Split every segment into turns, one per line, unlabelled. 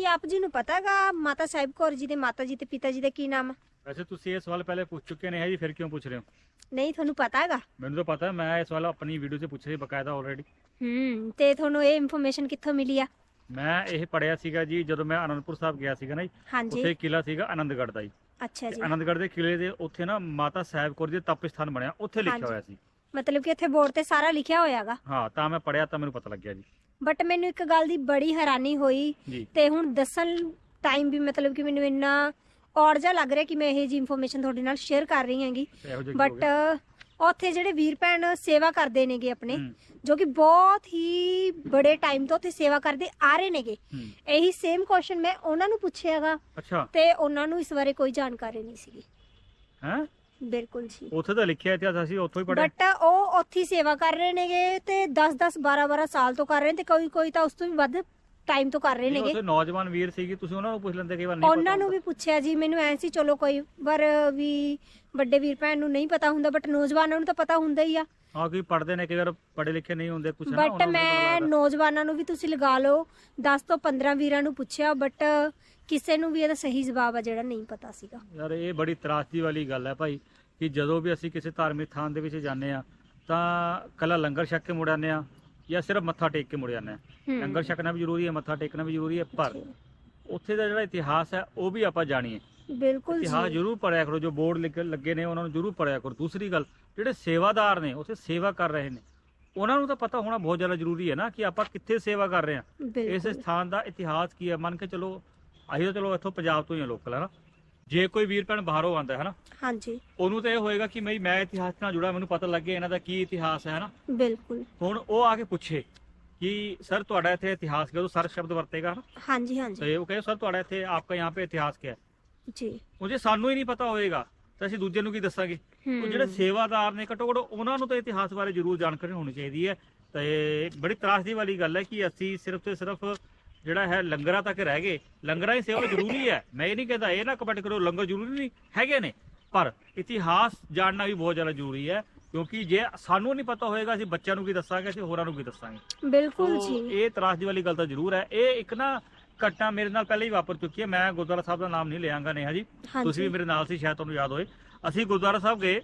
ਕੀ ਆਪ ਜੀ ਨੂੰ ਪਤਾ ਹੈਗਾ ਮਾਤਾ ਸਾਹਿਬ ਕੌਰ ਜੀ ਦੇ ਮਾਤਾ ਜੀ ਤੇ ਪਿਤਾ ਜੀ ਦਾ ਕੀ ਨਾਮ ਆ?
ਵੈਸੇ ਤੁਸੀਂ ਇਹ ਸਵਾਲ ਪਹਿਲੇ ਪੁੱਛ ਚੁੱਕੇ ਨੇ ਹੈ ਜੀ ਫਿਰ ਕਿਉਂ ਪੁੱਛ ਰਹੇ ਹੋ?
ਨਹੀਂ ਤੁਹਾਨੂੰ ਪਤਾ ਹੈਗਾ।
ਮੈਨੂੰ ਤਾਂ ਪਤਾ ਹੈ, ਮੈਂ ਇਹ ਸਵਾਲ ਆਪਣੀ ਵੀਡੀਓ 'ਚ ਪੁੱਛਿਆ ਸੀ ਬਕਾਇਦਾ ਆਲਰੇਡੀ
ਹੂੰ ਤੇ ਤੁਹਾਨੂੰ ਇਹ ਇਨਫੋਰਮੇਸ਼ਨ ਕਿੱਥੋਂ ਮਿਲੀ ਆ?
ਮੈਂ ਇਹ ਪੜਿਆ ਸੀਗਾ ਜੀ ਜਦੋਂ ਮੈਂ ਆਨੰਦਪੁਰ ਸਾਹਿਬ ਗਿਆ ਸੀਗਾ ਨਾ ਜੀ
ਹਾਂਜੀ।
ਉੱਥੇ ਕਿਲਾ ਸੀਗਾ ਆਨੰਦਗੜ੍ਹ ਦਾ ਜੀ।
ਅੱਛਾ ਜੀ।
ਆਨੰਦਗੜ੍ਹ ਦੇ ਕਿਲੇ ਦੇ ਉੱਥੇ ਨਾ ਮਾਤਾ ਸਾਹਿਬ ਕੌਰ ਜੀ ਦਾ ਤਪ ਸਥਾਨ ਬਣਿਆ ਉੱਥੇ ਲਿਖਿਆ
ਹਾਂਜੀ।
ਹੋਇਆ ਸੀ।
ਮਤਲਬ ਕਿ ਇੱਥੇ ਬੋਰਡ ਤੇ ਸਾਰਾ ਲਿਖਿਆ ਹੋਇਆਗਾ
ਹਾਂ ਤਾਂ ਮੈਂ ਪੜਿਆ ਤਾਂ ਮੈਨੂੰ ਪਤਾ ਲੱਗਿਆ ਜੀ।
ਬਟ ਮੈਨੂੰ ਇੱਕ ਗੱਲ ਦੀ ਬੜੀ ਹੈਰਾਨੀ ਹੋਈ
ਜੀ।
ਤੇ ਹੁਣ ਦੱਸਣ ਟਾਈਮ ਵੀ ਮਤਲਬ ਕਿ ਮੈਨੂੰ ਇੰਨਾ ਔੜ ਜਿਹਾ ਲੱਗ ਰਿਹਾ ਕਿ ਮੈਂ ਇਹ ਜੀ ਇਨਫੋਰਮੇਸ਼ਨ ਤੁਹਾਡੇ ਨਾਲ ਸ਼ੇਅਰ ਕਰ ਰਹੀ ਹਾਂਗੀ। ਬਟ? ਉੱਥੇ ਜਿਹੜੇ ਵੀਰ ਭੈਣ ਸੇਵਾ ਕਰਦੇ ਨੇਗੇ ਆਪਣੇ ਜੋ ਕਿ ਬਹੁਤ ਹੀ ਬੜੇ ਟਾਈਮ ਤੋਂ ਉੱਥੇ ਸੇਵਾ ਕਰਦੇ ਆ ਰਹੇ ਨੇਗੇ। ਇਹੀ ਸੇਮ ਕੁਐਸਚਨ ਮੈਂ ਉਹਨਾਂ ਨੂੰ ਪੁੱਛਿਆਗਾ ਤੇ ਉਹਨਾਂ ਨੂੰ ਇਸ ਬਾਰੇ ਕੋਈ ਜਾਣਕਾਰੀ ਨਹੀਂ ਸੀਗੀ।
ਹੈ?
ਬਿਲਕੁਲ ਜੀ।
ਉੱਥੇ ਤਾਂ ਲਿਖਿਆ ਇਤਿਹਾਸ ਅਸੀਂ ਉੱਥੋਂ ਹੀ ਪੜਿਆ
ਬਟ ਉਹ ਉੱਥੇ ਹੀ ਸੇਵਾ ਕਰ ਰਹੇ ਨੇਗੇ ਤੇ 10 10 12 12 ਸਾਲ ਤੋਂ ਕਰ ਰਹੇ ਨੇ ਤੇ ਕੋਈ ਕੋਈ ਤਾਂ ਉਸ ਤੋਂ ਵੀ ਵੱਧ ਟਾਈਮ ਤੋਂ ਕਰ ਰਹੇ ਨੇਗੇ।
ਉੱਥੇ ਨੌਜਵਾਨ ਵੀਰ ਸੀਗੇ ਤੁਸੀਂ ਉਹਨਾਂ ਨੂੰ ਪੁੱਛ ਲੈਂਦੇ ਕਈ ਵਾਰ ਨਹੀਂ
ਉਹਨਾਂ
ਪਤਾ
ਨੂੰ ਵੀ ਪੁੱਛਿਆ ਜੀ ਮੈਨੂੰ ਐ ਸੀ ਚਲੋ ਕੋਈ ਵਾਰ ਵੀ ਵੱਡੇ ਵੀਰ ਭੈਣ ਨੂੰ ਨਹੀਂ ਪਤਾ ਹੁੰਦਾ ਬਟ ਨੌਜਵਾਨਾਂ ਨੂੰ ਤਾਂ ਪਤਾ ਹੁੰਦਾ ਹੀ ਆ।
ਹਾਂ ਕੋਈ ਪੜਦੇ ਨੇ ਕਈ ਵਾਰ ਪੜੇ ਲਿਖੇ ਨਹੀਂ ਹੁੰਦੇ ਕੁਛ ਨਾ
ਬਟ
ਉਹਨਾਂ
ਮੈਂ। ਨੌਜਵਾਨਾਂ ਨੂੰ ਵੀ ਤੁਸੀਂ ਲਗਾ ਲਓ 10 ਤੋਂ 15 ਵੀਰਾਂ ਨੂੰ ਪੁੱਛਿਆ ਬਟ ਕਿਸੇ ਨੂੰ ਵੀ ਇਹਦਾ ਸਹੀ ਜਵਾਬ ਆ ਜਿਹੜਾ ਨਹੀਂ ਪਤਾ ਸੀਗਾ।
ਯਾਰ ਇਹ ਬੜੀ ਤਰਾਸਦੀ ਵਾਲੀ ਗੱਲ ਹੈ ਭਾਈ ਕਿ ਜਦੋਂ ਵੀ ਅਸੀਂ ਕਿਸੇ ਧਾਰਮਿਕ ਥਾਨ ਦੇ ਵਿੱਚ ਜਾਂਦੇ ਆ ਤਾਂ ਕੱਲਾ ਲੰਗਰ ਛਕ ਕੇ ਮੁੜ ਆਉਂਦੇ ਆ ਜਾਂ ਸਿਰਫ ਮੱਥਾ ਟੇਕ ਕੇ ਮੁੜ ਜਾਂਦੇ ਆ
ਹੂੰ।
ਲੰਗਰ ਛਕਣਾ ਵੀ ਜ਼ਰੂਰੀ ਹੈ ਮੱਥਾ ਟੇਕਣਾ ਵੀ ਜ਼ਰੂਰੀ ਹੈ ਪਰ ਉੱਥੇ ਦਾ ਜਿਹੜਾ ਇਤਿਹਾਸ ਹੈ ਉਹ ਵੀ ਆਪਾਂ ਜਾਣੀਏ।
ਬਿਲਕੁਲ
ਇਤਿਹਾਸ
ਜੀ
ਜ਼ਰੂਰ ਪੜਿਆ ਕਰੋ ਜੋ ਬੋਰਡ ਲਿਖ ਲੱਗੇ ਨੇ ਉਹਨਾਂ ਨੂੰ ਜ਼ਰੂਰ ਪੜਿਆ ਕਰੋ। ਦੂਸਰੀ ਗੱਲ ਜਿਹੜੇ ਸੇਵਾਦਾਰ ਨੇ ਉੱਥੇ ਸੇਵਾ ਕਰ ਰਹੇ ਨੇ ਉਹਨਾਂ ਨੂੰ ਤਾਂ ਪਤਾ ਹੋਣਾ ਬਹੁਤ ਜ਼ਿਆਦਾ ਜ਼ਰੂਰੀ ਹੈ ਨਾ ਕਿ ਆਪਾਂ ਕਿੱਥੇ ਸੇਵਾ ਕਰ ਰਹੇ ਹਾਂ। ਇਸ
ਬਿਲਕੁਲ
ਸਥਾਨ ਦਾ ਇਤਿਹਾਸ ਕੀ ਹੈ? ਮੰਨ ਕੇ ਚਲੋ ਅਸੀਂ ਤਾਂ ਚਲੋ ਇੱਥੋਂ ਪੰਜਾਬ ਤੋਂ ਹੀ ਆ ਲੋਕਲ ਹਨਾ? ਜੇ ਕੋਈ ਵੀਰ ਭੈਣ ਬਾਹਰੋਂ ਆਂਦਾ ਹੈ ਹਨਾ?
ਹਾਂਜੀ।
ਉਹਨੂੰ ਤਾਂ ਇਹ ਹੋਏਗਾ ਕਿ ਮੈਂ ਮੈਂ ਇਤਿਹਾਸ ਨਾਲ ਜੁੜਾ ਮੈਨੂੰ ਪਤਾ ਲੱਗੇ ਇਹਨਾਂ ਦਾ ਕੀ ਇਤਿਹਾਸ ਹੈ ਹਨਾ?
ਬਿਲਕੁਲ।
ਹੁਣ ਉਹ ਆ ਕੇ ਪੁੱਛੇ ਕਿ ਸਰ ਤੁਹਾਡਾ ਇੱਥੇ ਇਤਿਹਾਸ ਕਿਉਂ ਸਰ ਸ਼ਬਦ ਵਰਤੇਗਾ ਹਨਾ?
ਹਾਂਜੀ ਹਾਂਜੀ।
ਤੇ ਉਹ ਕਹੇ ਸਰ ਤੁਹਾਡਾ ਇੱਥੇ ਆਪਕਾ ਯਹਾਂ ਪੇ ਇਤਿਹਾਸ ਕਿਆ
ਜੀ।
ਉਹ ਜੇ ਸਾਨੂੰ ਹੀ ਨਹੀਂ ਪਤਾ ਹੋਏਗਾ ਤਾਂ ਅਸੀਂ ਦੂਜੇ ਨੂੰ ਕੀ ਦੱਸਾਂਗੇ? ਉਹ ਜਿਹੜੇ ਸੇਵਾਦਾਰ ਨੇ ਘਟੋ ਘਟ ਉਹਨਾਂ ਨੂੰ ਤਾਂ ਇਤਿਹਾਸ ਬਾਰੇ ਜ਼ਰੂਰ ਜਾਣਕਾਰੀ ਹੋਣੀ ਚਾਹੀਦੀ ਹੈ। ਤੇ ਬੜੀ ਤਰਾਸਦੀ ਵਾਲੀ ਗੱਲ ਹੈ ਕਿ ਅਸੀਂ ਸਿਰਫ ਤੇ ਸਿਰਫ ਜਿਹੜਾ ਹੈ ਲੰਗਰਾਂ ਤੱਕ ਰਹਿ ਗਏ। ਲੰਗਰਾਂ ਦੀ ਸੇਵਾ ਜ਼ਰੂਰੀ ਹੈ। ਮੈਂ ਇਹ ਨਹੀਂ ਕਹਿੰਦਾ ਇਹ ਨਾ ਕਮੈਂਟ ਕਰੋ ਲੰਗਰ ਜ਼ਰੂਰੀ ਨਹੀਂ ਹੈਗੇ ਨੇ। ਪਰ ਇਤਿਹਾਸ ਜਾਣਨਾ ਵੀ ਬਹੁਤ ਜ਼ਿਆਦਾ ਜ਼ਰੂਰੀ ਹੈ ਕਿਉਂਕਿ ਜੇ ਸਾਨੂੰ ਨਹੀਂ ਪਤਾ ਹੋਏਗਾ ਅਸੀਂ ਬੱਚਿਆਂ ਨੂੰ ਕੀ ਦੱਸਾਂਗੇ ਅਸੀਂ ਹੋਰਾਂ ਨੂੰ ਕੀ ਦੱਸਾਂਗੇ।
ਬਿਲਕੁਲ ਜੀ।
ਇਹ ਤਰਾਸਦੀ ਵਾਲੀ ਗੱਲ ਤਾਂ ਜ਼ਰੂਰ ਹੈ। ਇਹ ਇੱਕ ਨਾ ਘਟਨਾ ਮੇਰੇ ਨਾਲ ਪਹਿਲਾਂ ਹੀ ਵਾਪਰ ਚੁੱਕੀ ਹੈ। ਮੈਂ ਗੁਰਦੁਆਰਾ ਸਾਹਿਬ ਦਾ ਨਾਮ ਨਹੀਂ ਲਿਆਂਗਾ ਨੇਹਾ ਜੀ। ਤੁਸੀਂ ਵੀ ਮੇਰੇ ਨਾਲ ਸੀ ਸ਼ਾਇਦ ਤੁਹਾਨੂੰ ਯਾਦ ਹੋਏ। ਅਸੀਂ ਗੁਰਦੁਆਰਾ ਸਾਹਿਬ ਗਏ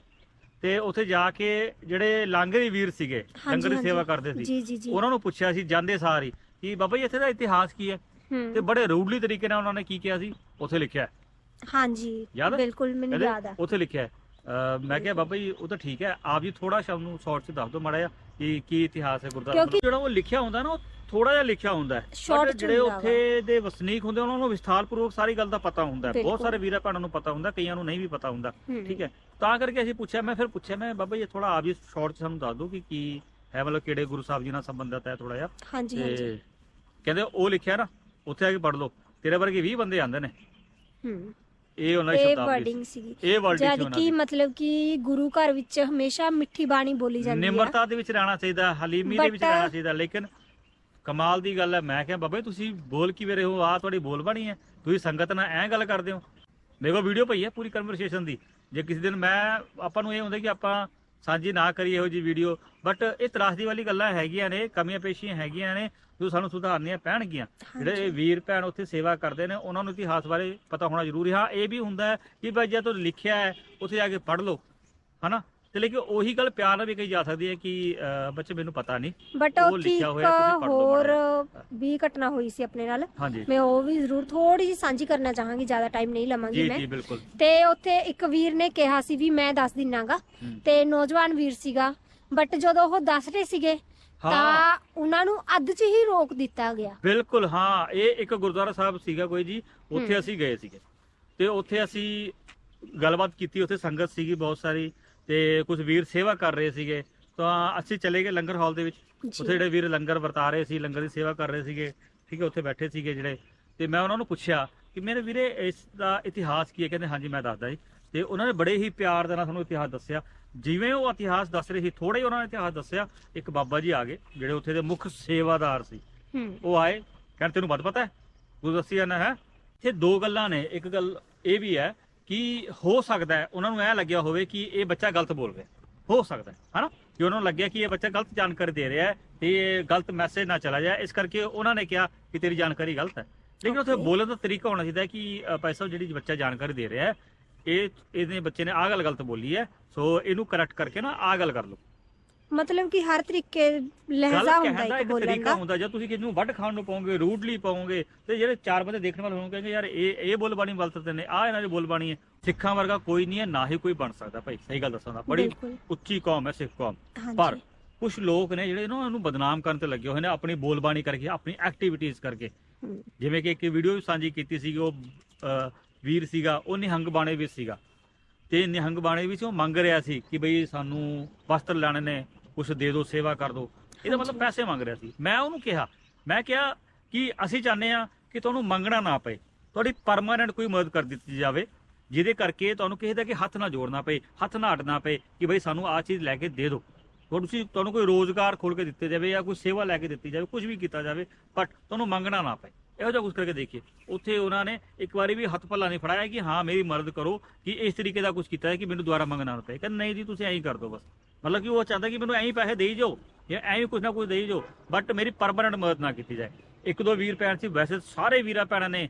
ਤੇ ਉੱਥੇ ਜਾ ਕੇ ਜਿਹੜੇ ਲਾਂਗਰੀ ਵੀਰ ਸੀਗੇ ਲੰਗਰ ਦੀ। ਸੇਵਾ ਕਰਦੇ ਸੀ। ਉਹਨਾਂ ਨੂੰ ਪੁੱਛਿਆ ਸੀ ਜਾਂਦੇ ਸਾਰ ਹੀ। ਕਿ ਬਾਬਾ ਜੀ ਇੱਥੇ ਦਾ ਇਤਿਹਾਸ ਕੀ ਹੈ ਤੇ ਬੜੇ ਰੂਡਲੀ ਤਰੀਕੇ ਨਾਲ ਉਹਨਾਂ ਨੇ ਕੀ ਕਿਹਾ ਸੀ ਉੱਥੇ ਲਿਖਿਆ ਹੈ।
ਹਾਂਜੀ
ਯਾਦ ਹੈ?
ਬਿਲਕੁਲ ਮੈਨੂੰ
ਕਹਿੰਦੇ
ਯਾਦ ਆ
ਉੱਥੇ ਲਿਖਿਆ ਹੈ। ਅਹ ਮੈਂ ਕਿਹਾ ਬਾਬਾ ਜੀ ਉਹ ਤਾਂ ਠੀਕ ਹੈ ਆਪ ਜੀ ਥੋੜਾ ਸ਼ਬਦ ਨੂੰ ਸ਼ਾਰਟ ਚ ਦੱਸ ਦਿਓ ਮਾੜਾ ਜਿਹਾ ਕਿ ਕੀ ਇਤਿਹਾਸ ਹੈ ਗੁਰਦੁਆਰਾ
ਕਿਉਂਕਿ-
ਜਿਹੜਾ ਉਹ ਲਿਖਿਆ ਹੁੰਦਾ ਨਾ ਉਹ ਥੋੜਾ ਜਿਹਾ ਲਿਖਿਆ ਹੁੰਦਾ ਹੈ
Short
But
ਚ
ਜਿਹੜੇ
ਹੁੰਦਾ
ਉੱਥੇ ਦੇ ਵਸਨੀਕ ਹੁੰਦੇ ਉਹਨਾਂ ਨੂੰ ਵਿਸਥਾਰਪੂਰਵਕ ਸਾਰੀ ਗੱਲ ਦਾ ਪਤਾ ਹੁੰਦਾ ਹੈ ਬਹੁਤ
ਬਿਲਕੁਲ।
ਸਾਰੇ ਵੀਰਾਂ ਭੈਣਾਂ ਨੂੰ ਪਤਾ ਹੁੰਦਾ ਕਈਆਂ ਨੂੰ ਨਹੀਂ ਵੀ ਪਤਾ ਹੁੰਦਾ। ਠੀਕ ਹੈ ਤਾਂ ਕਰਕੇ ਅਸੀਂ ਪੁੱਛਿਆ ਮੈਂ ਫਿਰ ਪੁੱਛਿਆ ਮੈਂ ਬਾਬਾ ਜੀ ਥੋੜਾ ਆਪ ਜੀ ਸ਼ਾਰਟ ਚ ਸਾਨੂੰ ਦੱਸ ਦਿਓ ਕਿ ਕੀ ਹੈ ਮਤਲਬ ਕਿਹੜੇ ਗੁਰੂ ਸਾਹਿਬ ਜੀ ਨਾਲ ਸੰਬੰਧਿਤ ਹੈ ਥੋੜਾ ਜਿਹਾ?
ਹਾਂਜੀ ਹਾਂਜੀ।
ਤੇ ਕਹਿੰਦੇ ਉਹ ਲਿਖਿਆ ਨਾ ਉੱਥੇ ਆ ਕੇ ਪੜ੍ਹ ਲਓ। ਤੇਰੇ ਵਰਗੇ 20 ਬੰਦੇ ਆਂਦੇ ਨੇ।
ਹੂੰ।
ਇਹ ਉਹਨਾਂ ਦੀ
ਇਹ
ਸ਼ਬਦਾਵਲੀ
ਵਰਡਿੰਗ ਸੀਗੀ।
ਸੀ। ਇਹ ਵਰਡਿੰਗ ਸੀ
ਜਦ
ਉਹਨਾਂ
ਕਿ
ਦੀ।
ਮਤਲਬ ਕਿ ਗੁਰੂ ਘਰ ਵਿੱਚ ਹਮੇਸ਼ਾ ਮਿੱਠੀ ਬਾਣੀ ਬੋਲੀ ਜਾਂਦੀ ਹੈ
ਨਿਮਰਤਾ ਦੇ ਵਿੱਚ ਰਹਿਣਾ ਚਾਹੀਦਾ ਹਲੀਮੀ ਦੇ ਵਿੱਚ
But-
ਰਹਿਣਾ ਚਾਹੀਦਾ। ਲੇਕਿਨ ਕਮਾਲ ਦੀ ਗੱਲ ਹੈ ਮੈਂ ਕਿਹਾ ਬਾਬਾ ਤੁਸੀਂ ਬੋਲ ਕਿਵੇਂ ਰਹੇ ਹੋ? ਆ ਤੁਹਾਡੀ ਬੋਲ ਬਾਣੀ ਹੈ। ਤੁਸੀਂ ਸੰਗਤ ਨਾਲ ਐਂ ਗੱਲ ਕਰਦੇ ਹੋ। ਮੇਰੇ ਕੋਲ ਵੀਡੀਓ ਪਈ ਹੈ ਪੂਰੀ ਕਨਵਰਸੇਸ਼ਨ ਦੀ। ਜੇ ਕਿਸੇ ਦਿਨ ਮੈਂ ਆਪਾਂ ਨੂੰ ਇਹ ਹੁੰਦਾ ਕਿ ਆਪਾਂ ਸਾਂਝੀ ਨਾ ਕਰੀਏ ਇਹੋ ਜੀ ਵੀਡੀਓ ਬਟ ਇਹ ਤਰਾਸਦੀ ਵਾਲੀ ਗੱਲਾਂ ਹੈਗੀਆਂ ਨੇ ਕਮੀਆਂ ਪੇਸ਼ੀਆਂ ਹੈਗੀਆਂ ਨੇ ਜੋ ਸਾਨੂੰ ਸੁਧਾਰਨੀਆਂ ਪੈਣਗੀਆਂ। ਜਿਹੜੇ ਇਹ ਵੀਰ ਭੈਣ ਉੱਥੇ ਸੇਵਾ ਕਰਦੇ ਨੇ ਉਹਨਾਂ ਨੂੰ ਇਤਿਹਾਸ ਬਾਰੇ ਪਤਾ ਹੋਣਾ ਜ਼ਰੂਰੀ। ਹਾਂ ਇਹ ਵੀ ਹੁੰਦਾ ਕਿ ਭਾਈ ਜੇ ਤੁਸੀਂ ਲਿਖਿਆ ਹੈ ਉੱਥੇ ਜਾ ਕੇ ਪੜ੍ਹ ਲਓ। ਹਨਾ? ਤੇ ਲੇਕਿਨ ਉਹੀ ਗੱਲ ਪਿਆਰ ਨਾਲ ਵੀ ਕਹੀ ਜਾ ਸਕਦੀ ਹੈ ਕਿ ਬੱਚੇ ਮੈਨੂੰ ਪਤਾ ਨਹੀਂ।
ਬਟ
ਉਹ ਲਿਖਿਆ ਹੋਇਆ ਤੁਸੀਂ ਪੜ੍ਹ ਲਓ
ਹੋਰ ਵੀ ਘਟਨਾ ਹੋਈ ਸੀ ਆਪਣੇ ਨਾਲ। ਮੈਂ ਉਹ ਵੀ ਜ਼ਰੂਰ ਥੋੜੀ ਜਿਹੀ ਸਾਂਝੀ ਕਰਨਾ ਚਾਹਾਂਗੀ ਜ਼ਿਆਦਾ ਟਾਈਮ ਨਹੀਂ ਲਵਾਂਗੀ ਮੈਂ।
ਜੀ ਬਿਲਕੁਲ।
ਤੇ ਉੱਥੇ ਇੱਕ ਵੀਰ ਨੇ ਕਿਹਾ ਸੀ ਵੀ ਮੈਂ ਦੱਸ ਦਿਨਾਗਾ। ਤੇ ਨੌਜਵਾਨ ਵੀਰ ਸੀਗਾ। ਬਟ ਜਦੋਂ ਉਹ ਦੱਸ ਰਹੇ ਸੀਗੇ ਤਾਂ ਉਹਨਾਂ ਨੂੰ ਅੱਧ 'ਚ ਹੀ ਰੋਕ ਦਿੱਤਾ ਗਿਆ।
ਬਿਲਕੁਲ ਹਾਂ। ਇਹ ਇੱਕ ਗੁਰਦੁਆਰਾ ਸਾਹਿਬ ਸੀਗਾ ਕੋਈ ਜੀ। ਉੱਥੇ। ਅਸੀਂ ਗਏ ਸੀਗੇ। ਤੇ ਉੱਥੇ ਅਸੀਂ ਗੱਲਬਾਤ ਕੀਤੀ ਉੱਥੇ ਸੰਗਤ ਸੀਗੀ ਬਹੁਤ ਸਾਰੀ। ਤੇ ਕੁਝ ਵੀਰ ਸੇਵਾ ਕਰ ਰਹੇ ਸੀਗੇ। ਤਾਂ ਅਸੀਂ ਚਲੇ ਗਏ ਲੰਗਰ ਹਾਲ ਦੇ ਵਿੱਚ। ਉੱਥੇ ਜਿਹੜੇ ਵੀਰ ਲੰਗਰ ਵਰਤਾ ਰਹੇ ਸੀ ਲੰਗਰ ਦੀ ਸੇਵਾ ਕਰ ਰਹੇ ਸੀਗੇ ਠੀਕ ਹੈ ਉੱਥੇ ਬੈਠੇ ਸੀਗੇ ਜਿਹੜੇ। ਤੇ ਮੈਂ ਉਹਨਾਂ ਨੂੰ ਪੁੱਛਿਆ ਕਿ ਮੇਰੇ ਵੀਰੇ ਇਸ ਦਾ ਇਤਿਹਾਸ ਕੀ ਹੈ? ਕਹਿੰਦੇ ਹਾਂਜੀ ਮੈਂ ਦੱਸਦਾ ਜੀ। ਤੇ ਉਹਨਾਂ ਨੇ ਬੜੇ ਹੀ ਪਿਆਰ ਦੇ ਨਾਲ ਸਾਨੂੰ ਇਤਿਹਾਸ ਦੱਸਿਆ। ਜਿਵੇਂ ਉਹ ਇਤਿਹਾਸ ਦੱਸ ਰਹੇ ਸੀ ਥੋੜਾ ਹੀ ਉਹਨਾਂ ਨੇ ਇਤਿਹਾਸ ਦੱਸਿਆ ਇੱਕ ਬਾਬਾ ਜੀ ਆ ਗਏ ਜਿਹੜੇ ਉੱਥੇ ਦੇ ਮੁੱਖ ਸੇਵਾਦਾਰ ਸੀ। ਉਹ ਆਏ ਕਹਿੰਦੇ ਤੈਨੂੰ ਵੱਧ ਪਤਾ ਹੈ? ਤੂੰ ਦੱਸੀ ਜਾਂਦਾ ਹੈ? ਇੱਥੇ ਦੋ ਗੱਲਾਂ ਨੇ। ਇੱਕ ਗੱਲ ਇਹ ਵੀ ਹੈ ਕਿ ਹੋ ਸਕਦਾ ਹੈ ਉਹਨਾਂ ਨੂੰ ਐ ਲੱਗਿਆ ਹੋਵੇ ਕਿ ਇਹ ਬੱਚਾ ਗਲਤ ਬੋਲ ਰਿਹਾ ਹੋ। ਸਕਦਾ ਹੈ ਹਨਾ? ਕਿ ਉਹਨਾਂ ਨੂੰ ਲੱਗਿਆ ਕਿ ਇਹ ਬੱਚਾ ਗਲਤ ਜਾਣਕਾਰੀ ਦੇ ਰਿਹਾ ਹੈ ਤੇ ਇਹ ਗਲਤ ਮੈਸੇਜ ਨਾ ਚਲਾ ਜਾਏ ਇਸ ਕਰਕੇ ਉਹਨਾਂ ਨੇ ਕਿਹਾ ਕਿ ਤੇਰੀ ਜਾਣਕਾਰੀ ਗਲਤ ਹੈ। ਲੇਕਿਨ ਉੱਥੇ. ਬੋਲਣ ਦਾ ਤਰੀਕਾ ਹੋਣਾ ਚਾਹੀਦਾ ਕਿ ਸਾਹਿਬ ਜਿਹੜੀ ਬੱਚਾ ਜਾਣਕਾਰੀ ਦੇ ਰਿਹਾ ਹੈ ਇਹ ਇਹਦੇ ਬੱਚੇ ਨੇ ਆਹ ਗੱਲ ਗਲਤ ਬੋਲੀ ਹੈ ਸੋ ਇਹਨੂੰ ਕਰੈਕਟ ਕਰਕੇ ਨਾ ਆਹ ਗੱਲ ਕਰ ਲਓ।
ਮਤਲਬ ਕਿ ਹਰ ਤਰੀਕੇ ਲਹਿਜ਼ਾ ਹੁੰਦਾ ਇੱਕ ਬੋਲਣ
ਤਰੀਕਾ
ਦਾ।
ਹੁੰਦਾ ਜਦ ਤੁਸੀਂ ਕਿਸੇ ਨੂੰ ਵੱਢ ਖਾਣ ਨੂੰ ਪਾਓਗੇ ਰੂਡਲੀ ਪਾਓਗੇ ਤੇ ਜਿਹੜੇ ਚਾਰ ਬੰਦੇ ਦੇਖਣ ਵਾਲੇ ਹੋਣਗੇ ਯਾਰ ਇਹ ਇਹ ਬੋਲਬਾਣੀ ਵਰਤਦੇ ਨੇ ਆ ਇਹਨਾਂ ਦੀ ਬੋਲਬਾਣੀ ਹੈ। ਸਿੱਖਾਂ ਵਰਗਾ ਕੋਈ ਨਹੀਂ ਹੈ ਨਾ ਹੀ ਕੋਈ ਬਣ ਸਕਦਾ ਭਾਈ ਸਹੀ ਗੱਲ ਦੱਸਾਂ ਤਾਂ। ਬੜੀ ਉੱਚੀ ਕੌਮ ਹੈ ਸਿੱਖ ਕੌਮ। ਪਰ ਕੁਝ ਲੋਕ ਨੇ ਜਿਹੜੇ ਨਾ ਉਹਨੂੰ ਬਦਨਾਮ ਕਰਨ ਤੇ ਲੱਗੇ ਹੋਏ ਨੇ ਆਪਣੀ ਬੋਲਬਾਣੀ ਕਰਕੇ ਆਪਣੀ ਐਕਟੀਵਿਟੀਜ਼ ਕਰਕੇ। ਜਿਵੇਂ ਕਿ ਇੱਕ ਵੀਡੀਓ ਵੀ ਸਾਂਝੀ ਕੀਤੀ ਸੀਗੀ ਉਹ ਵੀਰ ਸੀਗਾ ਉਹ ਨਿਹੰਗ ਬਾਣੇ ਵਿੱਚ ਸੀਗਾ। ਤੇ ਨਿਹੰਗ ਬਾਣੇ ਵਿੱਚ ਉਹ ਮੰਗ ਰਿਹਾ ਸੀ ਕਿ ਬਈ ਸਾਨੂੰ ਵਸਤਰ ਲੈਣੇ ਨੇ ਕੁਝ ਦੇ ਦਿਓ, ਸੇਵਾ ਕਰ ਦਿਓ। ਇਹਦਾ ਮਤਲਬ ਪੈਸੇ ਮੰਗ ਰਿਹਾ ਸੀ। ਮੈਂ ਉਹਨੂੰ ਕਿਹਾ, ਮੈਂ ਕਿਹਾ ਕਿ ਅਸੀਂ ਚਾਹੁੰਦੇ ਆ ਕਿ ਤੁਹਾਨੂੰ ਮੰਗਣਾ ਨਾ ਪਏ। ਤੁਹਾਡੀ ਪਰਮਾਨੈਂਟ ਕੋਈ ਮਦਦ ਕਰ ਦਿੱਤੀ ਜਾਵੇ, ਜਿਹਦੇ ਕਰਕੇ ਤੁਹਾਨੂੰ ਕਿਸੇ ਦਾ ਕਿ ਹੱਥ ਨਾ ਜੋੜਨਾ ਪਏ, ਹੱਥ ਨਾ ਅੜਨਾ ਪਏ ਕਿ ਬਈ ਸਾਨੂੰ ਆਹ ਚੀਜ਼ ਲੈ ਕੇ ਦੇ ਦਿਓ। ਤੁਹਾਨੂੰ ਤੁਸੀਂ ਤੁਹਾਨੂੰ ਕੋਈ ਰੋਜ਼ਗਾਰ ਖੋਲ ਕੇ ਦਿੱਤੇ ਜਾਵੇ ਜਾਂ ਕੋਈ ਸੇਵਾ ਲੈ ਕੇ ਦਿੱਤੀ ਜਾਵੇ ਕੁਝ ਵੀ ਕੀਤਾ ਜਾਵੇ ਬਟ ਤੁਹਾਨੂੰ ਮੰਗਣਾ ਨਾ ਪਏ। ਇਹੋ ਜਿਹਾ ਕੁਝ ਕਰਕੇ ਦੇਖੀਏ। ਉੱਥੇ ਉਹਨਾਂ ਨੇ ਇੱਕ ਵਾਰੀ ਵੀ ਹੱਥ ਪੱਲਾ ਨਹੀਂ ਫੜਾਇਆ ਕਿ ਹਾਂ, ਮੇਰੀ ਮਦਦ ਕਰੋ ਕਿ ਇਸ ਤਰੀਕੇ ਦਾ ਕੁਝ ਕੀਤਾ ਹੈ ਕਿ ਮੈਨੂੰ ਦੁਬਾਰਾ ਮੰਗਣਾ ਨਾ ਪਏ ਕਹਿੰਦੇ, ਨਹੀਂ ਜੀ, ਤੁਸੀਂ ਐਂ ਹੀ ਕਰ ਦਿਓ ਬਸ। ਮਤਲਬ ਕਿ ਉਹ ਚਾਹੁੰਦਾ ਕਿ ਮੈਨੂੰ ਐਂ ਹੀ ਪੈਸੇ ਦੇਈ ਜਾਓ ਜਾਂ ਐਂ ਹੀ ਕੁਝ ਨਾ ਕੁਝ ਦੇਈ ਜਾਓ ਬਟ ਮੇਰੀ ਪਰਮਾਨੈਂਟ ਮਦਦ ਨਾ ਕੀਤੀ ਜਾਏ। ਇੱਕ ਦੋ ਵੀਰ ਭੈਣ ਸੀ, ਵੈਸੇ ਸਾਰੇ ਵੀਰਾਂ ਭੈਣਾਂ ਨੇ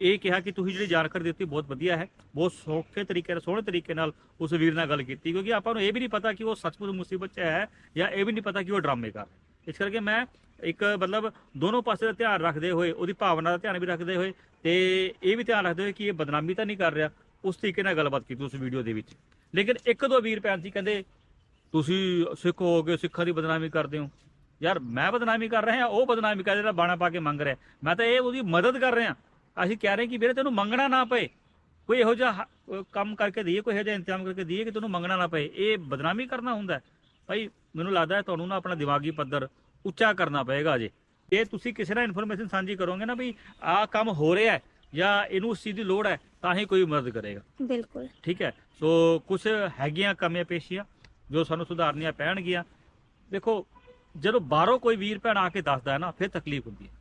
ਇਹ ਕਿਹਾ ਕਿ ਤੁਸੀਂ ਜਿਹੜੀ ਜਾਣਕਾਰੀ ਦਿੱਤੀ ਬਹੁਤ ਵਧੀਆ ਹੈ। ਬਹੁਤ ਸੌਖੇ ਤਰੀਕੇ ਨਾਲ, ਸੋਹਣੇ ਤਰੀਕੇ ਨਾਲ ਉਸ ਵੀਰ ਨਾਲ ਗੱਲ ਕੀਤੀ, ਕਿਉਂਕਿ ਆਪਾਂ ਨੂੰ ਇਹ ਵੀ ਨਹੀਂ ਪਤਾ ਕਿ ਉਹ ਸੱਚਮੁੱਚ ਮੁਸੀਬਤ 'ਚ ਹੈ ਜਾਂ ਇਹ ਵੀ ਨਹੀਂ ਪਤਾ ਕਿ ਉਹ ਡਰਾਮੇ ਕਰ ਰਿਹਾ। ਇਸ ਕਰਕੇ ਮੈਂ ਇੱਕ ਮਤਲਬ ਦੋਨੋਂ ਪਾਸੇ ਦਾ ਧਿਆਨ ਰੱਖਦੇ ਹੋਏ, ਉਹਦੀ ਭਾਵਨਾ ਦਾ ਧਿਆਨ ਵੀ ਰੱਖਦੇ ਹੋਏ ਤੇ ਇਹ ਵੀ ਧਿਆਨ ਰੱਖਦੇ ਹੋਏ ਕਿ ਇਹ ਬਦਨਾਮੀ ਤਾਂ ਨਹੀਂ ਕਰ ਰਿਹਾ, ਉਸ ਤਰੀਕੇ ਨਾਲ ਗੱਲਬਾਤ ਕੀਤੀ ਉਸ ਵੀਡੀਓ ਦੇ ਵਿੱਚ। ਲੇਕਿਨ ਇੱਕ ਦੋ ਵੀਰ ਭੈਣ ਸੀ ਕਹਿੰਦੇ, ਤੁਸੀਂ ਸਿੱਖ ਹੋ ਹੋਗੇ ਸਿੱਖਾਂ ਦੀ ਬਦਨਾਮੀ ਕਰਦੇ ਹੋ। ਯਾਰ, ਮੈਂ ਬਦਨਾਮੀ ਕਰ ਰਿਹਾ ਉਹ ਬਦਨਾਮੀ ਕਰ ਰਿਹਾ ਬਾਣਾ ਪਾ ਕੇ ਮੰਗ ਰਿਹਾ। ਮੈਂ ਤਾਂ ਇਹ ਉਹਦੀ ਮਦਦ ਕਰ ਰਿਹਾ। ਅਸੀਂ ਕਹਿ ਰਹੇ ਕਿ ਵੀਰੇ ਤੈਨੂੰ ਮੰਗਣਾ ਨਾ ਪਏ। ਕੋਈ ਇਹੋ ਜਿਹਾ ਕੰਮ ਕਰਕੇ ਦਈਏ, ਕੋਈ ਇਹੋ ਜਿਹਾ ਇੰਤਜ਼ਾਮ ਕਰਕੇ ਦਈਏ ਕਿ ਤੈਨੂੰ ਮੰਗਣਾ ਨਾ ਪਏ। ਇਹ ਬਦਨਾਮੀ ਕਰਨਾ ਹੁੰਦਾ ਭਾਈ ਮੈਨੂੰ ਲੱਗਦਾ ਹੈ ਤੁਹਾਨੂੰ ਨਾ ਆਪਣਾ ਦਿਮਾਗੀ ਪੱਧਰ ਉੱਚਾ ਕਰਨਾ ਪਏਗਾ ਅਜੇ। ਇਹ ਤੁਸੀਂ ਕਿਸੇ ਨਾਲ ਇਨਫੋਰਮੇਸ਼ਨ ਸਾਂਝੀ ਕਰੋਗੇ ਨਾ ਵੀ ਆਹ ਕੰਮ ਹੋ ਰਿਹਾ ਹੈ ਜਾਂ ਇਹਨੂੰ ਉਸ ਚੀਜ਼ ਦੀ ਲੋੜ ਹੈ ਤਾਂ ਹੀ ਕੋਈ ਮਦਦ ਕਰੇਗਾ।
ਬਿਲਕੁਲ।
ਠੀਕ ਹੈ? ਸੋ ਕੁਝ ਹੈਗੀਆਂ ਕਮੀਆਂ ਪੇਸ਼ੀਆਂ ਜੋ ਸਾਨੂੰ ਸੁਧਾਰਨੀਆਂ ਪੈਣਗੀਆਂ। ਦੇਖੋ ਜਦੋਂ ਬਾਹਰੋਂ ਕੋਈ ਵੀਰ ਭੈਣ ਆ ਕੇ ਦੱਸਦਾ ਹੈ ਨਾ ਫਿਰ ਤਕਲੀਫ ਹੁੰਦੀ ਹੈ।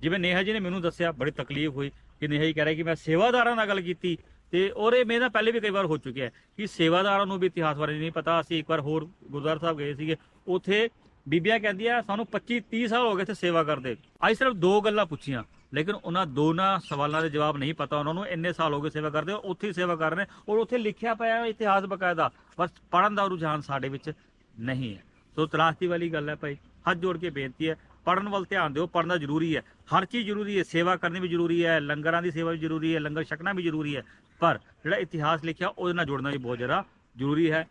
ਜਿਵੇਂ ਨੇਹਾ ਜੀ ਨੇ ਮੈਨੂੰ ਦੱਸਿਆ ਬੜੀ ਤਕਲੀਫ ਹੋਈ ਕਿ ਨੇਹਾ ਜੀ ਕਹਿ ਰਿਹਾ ਕਿ ਮੈਂ ਸੇਵਾਦਾਰਾਂ ਨਾਲ ਗੱਲ ਕੀਤੀ। ਤੇ ਔਰ ਇਹ ਮੇਰੇ ਨਾਲ ਪਹਿਲੇ ਵੀ ਕਈ ਵਾਰ ਹੋ ਚੁੱਕਿਆ ਹੈ ਕਿ ਸੇਵਾਦਾਰਾਂ ਨੂੰ ਵੀ ਇਤਿਹਾਸ ਬਾਰੇ ਨਹੀਂ ਪਤਾ। ਅਸੀਂ ਇੱਕ ਵਾਰ ਹੋਰ ਗੁਰਦੁਆਰਾ ਸਾਹਿਬ ਗਏ ਸੀਗੇ। ਉੱਥੇ ਬੀਬੀਆਂ ਕਹਿੰਦੀਆਂ, ਸਾਨੂੰ 25 30 ਸਾਲ ਹੋ ਗਏ ਇੱਥੇ ਸੇਵਾ ਕਰਦੇ। ਅੱਜ ਸਿਰਫ ਦੋ ਗੱਲਾਂ ਪੁੱਛੀਆਂ, ਲੇਕਿਨ ਉਹਨਾਂ ਦੋਨਾਂ ਸਵਾਲਾਂ ਦੇ ਜਵਾਬ ਨਹੀਂ ਪਤਾ। ਉਹਨਾਂ ਨੂੰ ਇੰਨੇ ਸਾਲ ਹੋ ਗਏ ਸੇਵਾ ਕਰਦੇ, ਉੱਥੇ ਹੀ ਸੇਵਾ ਕਰ ਰਹੇ ਔਰ ਉੱਥੇ ਲਿਖਿਆ ਪਿਆ ਇਤਿਹਾਸ ਬਕਾਇਦਾ, ਬਸ ਪੜਨ ਦਾ ਰੁਝਾਨ ਸਾਡੇ ਵਿੱਚ ਨਹੀਂ ਹੈ। ਸੋ ਤਰਾਸਦੀ ਵਾਲੀ ਗੱਲ ਹੈ ਭਾਈ, ਹੱਥ ਜੋੜ ਕੇ ਬੇਨਤੀ ਹੈ ਪੜਨ ਵੱਲ ਧਿਆਨ ਦਿਓ ਪੜਨਾ ਜ਼ਰੂਰੀ ਹੈ। ਹਰ ਚੀਜ਼ ਜ਼ਰੂਰੀ ਹੈ, ਸੇਵਾ ਕਰਨੀ ਵੀ ਜ਼ਰੂਰੀ ਹੈ, ਲੰਗਰਾਂ ਦੀ ਸੇਵਾ ਵੀ ਜ਼ਰੂਰੀ ਹੈ, ਲੰਗਰ ਛਕਣਾ ਵੀ ਜ਼ਰੂਰੀ ਹੈ। ਪਰ ਜਿਹੜਾ ਇਤਿਹਾਸ ਲਿਖਿਆ ਉਹਦੇ ਨਾਲ ਜੁੜਨਾ ਵੀ ਬਹੁਤ ਜ਼ਿਆਦਾ ਜ਼ਰੂਰੀ ਹੈ।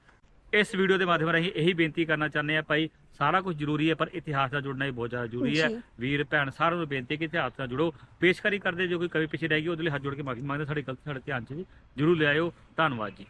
ਇਸ ਵੀਡੀਓ ਦੇ ਮਾਧਿਅਮ ਰਾਹੀਂ ਇਹੀ ਬੇਨਤੀ ਕਰਨਾ ਚਾਹੁੰਦੇ ਆ ਭਾਈ ਸਾਰਾ ਕੁਝ ਜ਼ਰੂਰੀ ਹੈ ਪਰ ਇਤਿਹਾਸ ਨਾਲ ਜੁੜਨਾ ਵੀ ਬਹੁਤ ਜ਼ਿਆਦਾ ਜ਼ਰੂਰੀ ਹੈ। ਵੀਰ ਭੈਣ ਸਾਰਿਆਂ ਨੂੰ ਬੇਨਤੀ ਕਿ ਇਤਿਹਾਸ ਨਾਲ ਜੁੜੋ। ਪੇਸ਼ਕਾਰੀ ਕਰਦੇ ਜੋ ਕੋਈ ਕਵੀ ਪਿੱਛੇ ਰਹਿ ਗਈ ਉਹਦੇ ਲਈ ਹੱਥ ਜੋੜ ਕੇ ਮਾਫੀ ਮੰਗਦੇ ਸਾਡੀ ਗਲਤੀ ਸਾਡੇ ਧਿਆਨ 'ਚ ਜ਼ਰੂਰ ਲਿਆਇਓ। ਧੰਨਵਾਦ ਜੀ।